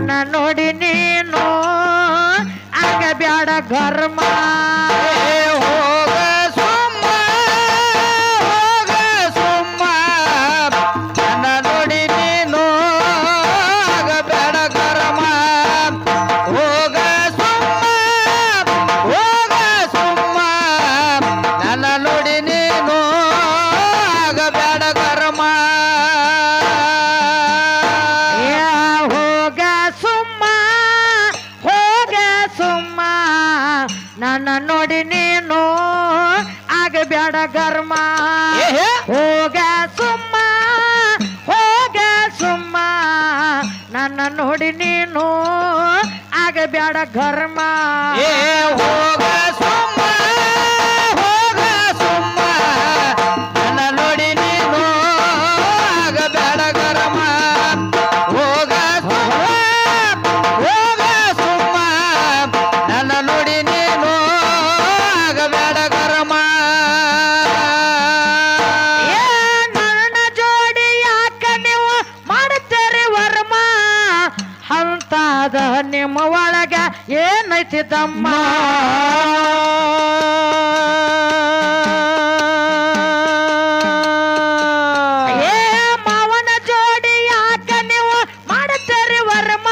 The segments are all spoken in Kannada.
ನನ್ನ ನೋಡಿ ನೀನು ಆಗ ಬ್ಯಾಡ ಘರ್ಮ. ಏ ಹೋಗ ಸುಮ್ಮ ಹೋಗ ಸುಮ್ಮ. ನನ್ನ ನೋಡಿ ನೀನು ಆಗ ಬ್ಯಾಡ ಘರ್ಮ. ಹೋಗ ಏನೈತಿ ತಮ್ಮ ಏ ಮಾವನ ಜೋಡಿ ಯಾಕ ನೀವು ಮಾಡ್ತೀರಿ ವರ್ಮ?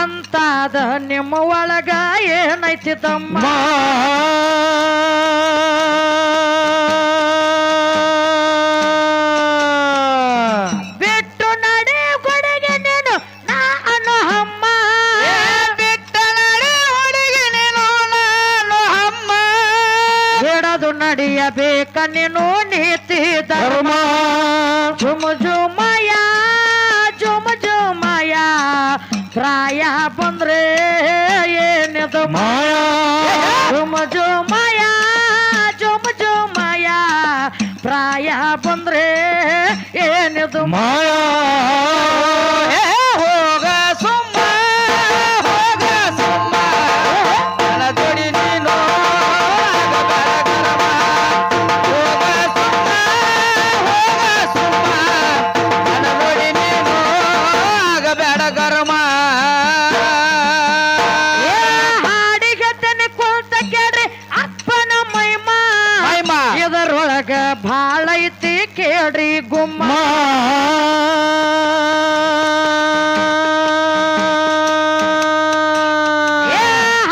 ಅಂತದ ನಿಮ್ಮ ಒಳಗ ಏನೈತಿ ನಡೆಯಬೇಕ ನೀನು ನೀತಿ ಧರ್ಮ. ಜುಮ್ ಜುಮಯ ಜುಮ್ ಜುಮಯ ಪ್ರಾಯ ಬಂದ್ರೆ ಏನಿದು? ಮಾಯ. ಜುಮ್ ಜುಮಯ ಜುಮ್ ಜುಮಯ ಪ್ರಾಯ ಬಂದ್ರೆ ಏನಿದು? ಮಾಯ. ಭಾಳ ಐತಿ ಕೇಳ್ರಿ ಗುಮ್ಮ.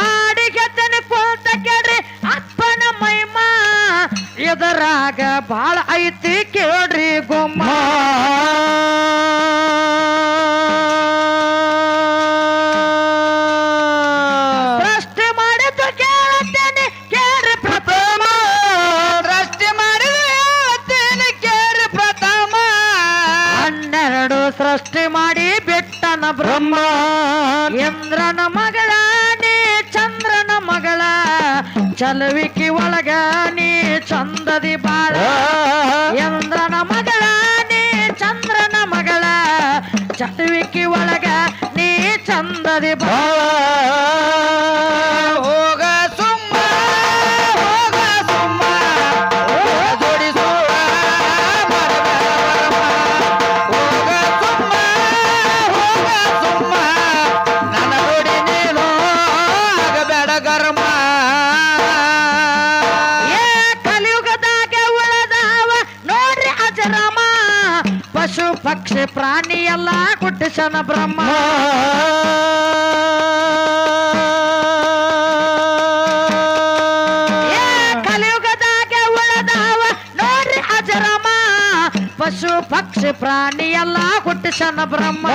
ಹಾಡಿಗದ್ದನೆ ಕುಂತ ಕೇಳ್ರಿ ಅಪ್ಪನ ಮೈಮ. ಇದರಾಗ ಭಾಳ ಐತಿ ಕೇಳ್ರಿ ಗುಮ್ಮ. ಸೃಷ್ಟಿ ಮಾಡಿ ಬಿಟ್ಟನ ಬ್ರಹ್ಮ. ಇಂದ್ರನ ಮಗಳ ನೀ ಚಂದ್ರನ ಮಗಳ. ಚಲವಿಕಿ ಒಳಗ ನೀ ಚಂದದಿ ಬಾಳ. ಇಂದ್ರನ ಮಗಳ ನೀ ಚಂದ್ರನ ಮಗಳ. ಚಲವಿಕಿ ಒಳಗ ನೀ ಚಂದದಿ ಬಾಳ. ಪ್ರಾಣಿ ಎಲ್ಲ ಹುಟ್ಟಿಸನ ಬ್ರಹ್ಮ ಕಲಿಯುಗದಾಗ ಉಳದಾವ ನೋಡ್ರಿ ಅಜರಮ. ಪಶು ಪಕ್ಷಿ ಪ್ರಾಣಿ ಎಲ್ಲ ಹುಟ್ಟಿಸನ ಬ್ರಹ್ಮ.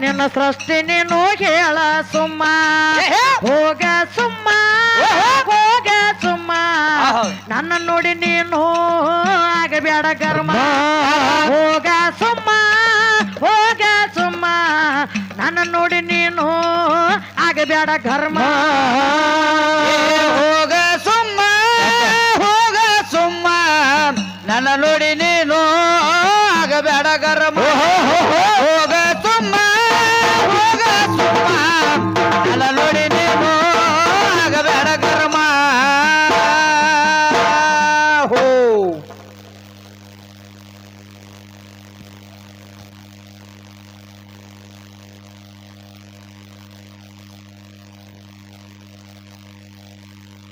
ನಿನ್ನ ಸೃಷ್ಟಿ ನೀನು ಹೇಳ ಸುಮ್ಮ. ಹೋಗ ಸುಮ್ಮ. ಹೋಗ ಸುಮ್ಮ. ನನ್ನ ನೋಡಿ ನೀನು ಆಗಬೇಡ ಕರ್ಮ. ಹೋಗ ಸುಮ್ಮ. ಹೋಗ ಸುಮ್ಮ. ನನ್ನ ನೋಡಿ ನೀನು ಆಗಬೇಡ ಕರ್ಮ.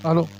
Allô.